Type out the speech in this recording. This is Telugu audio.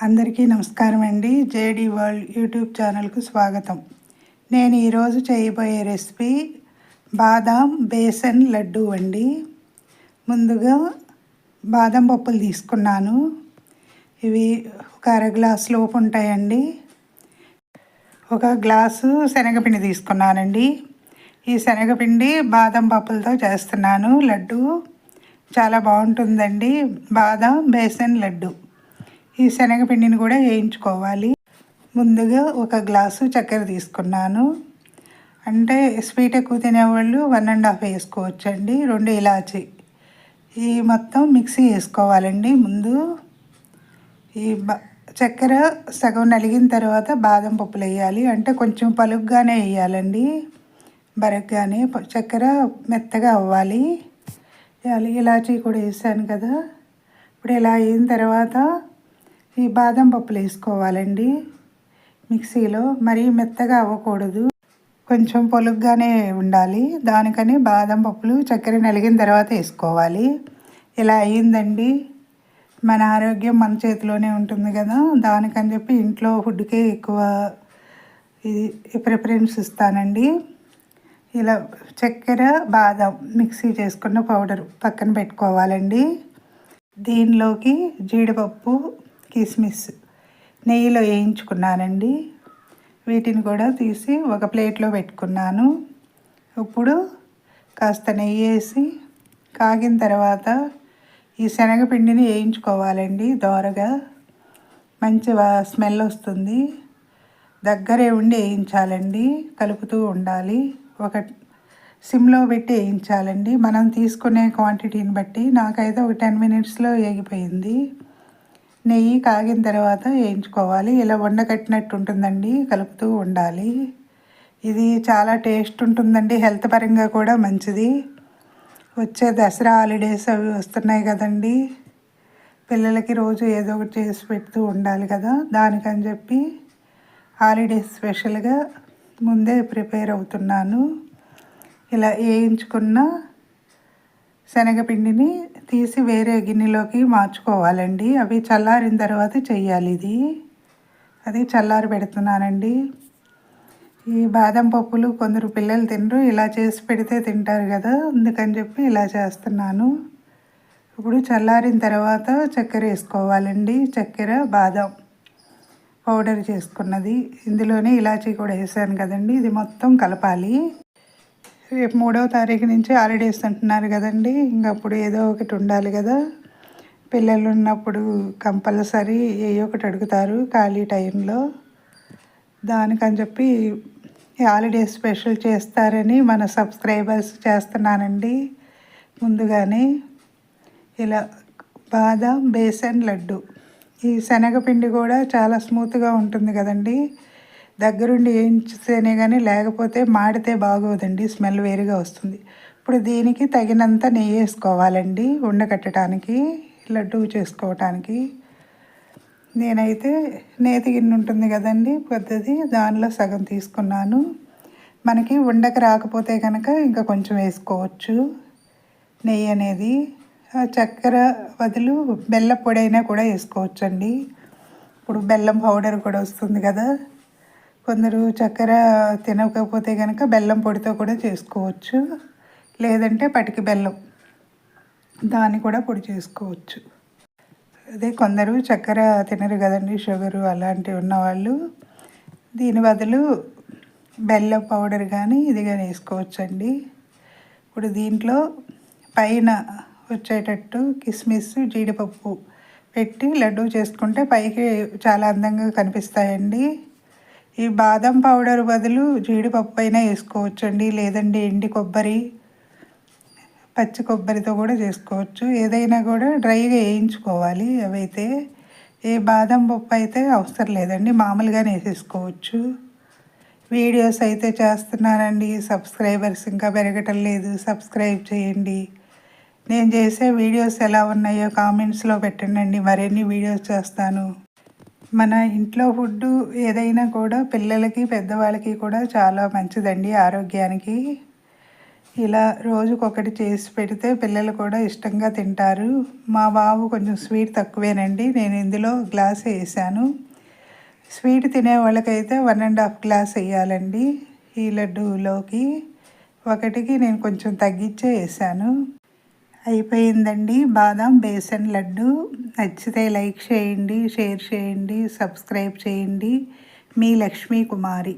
అందరికీ నమస్కారం అండి. జేడీ వరల్డ్ యూట్యూబ్ ఛానల్కు స్వాగతం. నేను ఈరోజు చేయబోయే రెసిపీ బాదాం బేసన్ లడ్డు అండి. ముందుగా బాదం పప్పులు తీసుకున్నాను. ఇవి ఒక అర గ్లాస్ లోపు ఉంటాయండి. ఒక గ్లాసు శనగపిండి తీసుకున్నానండి. ఈ శనగపిండి బాదం పప్పులతో చేస్తున్నాను. లడ్డు చాలా బాగుంటుందండి. బాదం బేసన్ లడ్డు. ఈ శనగపిండిని కూడా వేయించుకోవాలి. ముందుగా ఒక గ్లాసు చక్కెర తీసుకున్నాను. అంటే స్వీట్ ఎక్కువ తినేవాళ్ళు వన్ అండ్ హాఫ్ వేసుకోవచ్చండి. రెండు ఇలాచి. ఈ మొత్తం మిక్సీ వేసుకోవాలండి. ముందు ఈ చక్కెర సగం నలిగిన తర్వాత బాదం పప్పులు వేయాలి. అంటే కొంచెం పలుగ్గానే వేయాలండి. బరగ్గానే చక్కెర మెత్తగా అవ్వాలి. ఇలాచీ కూడా వేసాను కదా. ఇప్పుడు ఇలా అయిన తర్వాత ఈ బాదం పప్పులు వేసుకోవాలండి మిక్సీలో. మరీ మెత్తగా అవ్వకూడదు. కొంచెం పొలుగ్గానే ఉండాలి. దానికని బాదం పప్పులు చక్కెర నలిగిన తర్వాత వేసుకోవాలి. ఇలా అయ్యిందండి. మన ఆరోగ్యం మన చేతిలోనే ఉంటుంది కదా. దానికని చెప్పి ఇంట్లో ఫుడ్కే ఎక్కువ ఇది ప్రిఫరెన్స్ ఇస్తానండి. ఇలా చక్కెర బాదం మిక్సీ చేసుకున్న పౌడర్ పక్కన పెట్టుకోవాలండి. దీనిలోకి జీడిపప్పు కిస్మిస్ నెయ్యిలో వేయించుకున్నానండి. వీటిని కూడా తీసి ఒక ప్లేట్లో పెట్టుకున్నాను. ఇప్పుడు కాస్త నెయ్యి వేసి కాగిన తర్వాత ఈ శనగపిండిని వేయించుకోవాలండి దోరగా. మంచి స్మెల్ వస్తుంది. దగ్గరే ఉండి వేయించాలండి. కలుపుతూ ఉండాలి. ఒక సిమ్లో పెట్టి వేయించాలండి. మనం తీసుకునే క్వాంటిటీని బట్టి నాకైతే ఒక టెన్ మినిట్స్లో వేగిపోయింది. నెయ్యి కాగిన తర్వాత వేయించుకోవాలి. ఇలా వండకట్టినట్టు ఉంటుందండి కలుపుతూ ఉండాలి. ఇది చాలా టేస్ట్ ఉంటుందండి హెల్త్ పరంగా కూడా మంచిది. వచ్చే దసరా హాలిడేస్ అవి వస్తున్నాయి కదండి. పిల్లలకి రోజు ఏదో ఒకటి చేసి పెడుతూ ఉండాలి కదా. దానికని చెప్పి హాలిడేస్ స్పెషల్గా ముందే ప్రిపేర్ అవుతున్నాను. ఇలా వేయించుకున్న శనగపిండిని తీసి వేరే గిన్నెలోకి మార్చుకోవాలండి. అవి చల్లారిన తర్వాత చెయ్యాలి ఇది. అది చల్లారి పెడుతున్నానండి. ఈ బాదం పప్పులు కొందరు పిల్లలు తినరు. ఇలా చేసి పెడితే తింటారు కదా. అందుకని చెప్పి ఇలా చేస్తున్నాను. ఇప్పుడు చల్లారిన తర్వాత చక్కెర వేసుకోవాలండి. చక్కెర బాదం పౌడర్ చేసుకున్నది. ఇందులోనే ఇలాచీ కూడా వేసాను కదండి. ఇది మొత్తం కలపాలి. రేపు మూడవ తారీఖు నుంచి హాలిడేస్ అంటున్నారు కదండి. ఇంకప్పుడు ఏదో ఒకటి ఉండాలి కదా. పిల్లలు ఉన్నప్పుడు కంపల్సరీ ఏ ఒకటి అడుగుతారు ఖాళీ టైంలో. దానికని చెప్పి హాలిడేస్ స్పెషల్ చేస్తారని మన సబ్స్క్రైబర్స్ చేస్తున్నానండి. ముందుగానే ఇలా బాదం బేసన్ లడ్డు. ఈ శనగపిండి కూడా చాలా స్మూత్గా ఉంటుంది కదండీ. దగ్గరుండి వేయించితేనే కానీ లేకపోతే మాడితే బాగోదండి స్మెల్ వేరుగా వస్తుంది. ఇప్పుడు దీనికి తగినంత నెయ్యి వేసుకోవాలండి ఉండకట్టడానికి లడ్డు చేసుకోవటానికి. నేనైతే నేతి గిన్నె ఉంటుంది కదండి పెద్దది దానిలో సగం తీసుకున్నాను. మనకి ఉండక రాకపోతే కనుక ఇంకా కొంచెం వేసుకోవచ్చు. నెయ్యి అనేది చక్కెర బదులు బెల్లం పొడి అయినా కూడా వేసుకోవచ్చండి. ఇప్పుడు బెల్లం పౌడర్ కూడా వస్తుంది కదా. కొందరు చక్కెర తినకపోతే కనుక బెల్లం పొడితో కూడా చేసుకోవచ్చు. లేదంటే పటికి బెల్లం దాన్ని కూడా పొడి చేసుకోవచ్చు. అదే కొందరు చక్కెర తినరు కదండి షుగరు అలాంటివి ఉన్నవాళ్ళు. దీని బదులు బెల్లం పౌడర్ కానీ ఇది కానీ వేసుకోవచ్చండి. ఇప్పుడు దీంట్లో పైన వచ్చేటట్టు కిస్మిస్ జీడిపప్పు పెట్టి లడ్డు చేసుకుంటే పైకి చాలా అందంగా కనిపిస్తాయండి. ఈ బాదం పౌడర్ బదులు జీడిపప్పు అయినా వేసుకోవచ్చండి. లేదండి ఎండి కొబ్బరి పచ్చి కొబ్బరితో కూడా చేసుకోవచ్చు. ఏదైనా కూడా డ్రైగా వేయించుకోవాలి. అవైతే ఏ బాదం పప్పు అయితే అవసరం లేదండి. మామూలుగానే వేసేసుకోవచ్చు. వీడియోస్ అయితే చేస్తున్నానండి. సబ్స్క్రైబర్స్ ఇంకా పెరగటం లేదు. సబ్స్క్రైబ్ చేయండి. నేను చేసే వీడియోస్ ఎలా ఉన్నాయో కామెంట్స్లో పెట్టండి మరిన్ని వీడియోస్ చేస్తాను. మన ఇంట్లో ఫుడ్డు ఏదైనా కూడా పిల్లలకి పెద్దవాళ్ళకి కూడా చాలా మంచిదండి ఆరోగ్యానికి. ఇలా రోజుకొకటి చేసి పెడితే పిల్లలు కూడా ఇష్టంగా తింటారు. మా బాబు కొంచెం స్వీట్ తక్కువేనండి. నేను ఇందులో గ్లాస్ వేసాను. స్వీట్ తినే వాళ్ళకైతే వన్ అండ్ హాఫ్ గ్లాస్ వేయాలండి ఈ లడ్డూలోకి. ఒకటికి నేను కొంచెం తగ్గించే వేసాను. అయిపోయిందండి. బాదం బేసన్ లడ్డు. నచ్చితే లైక్ చేయండి షేర్ చేయండి సబ్స్క్రైబ్ చేయండి. మీ లక్ష్మీ కుమారి.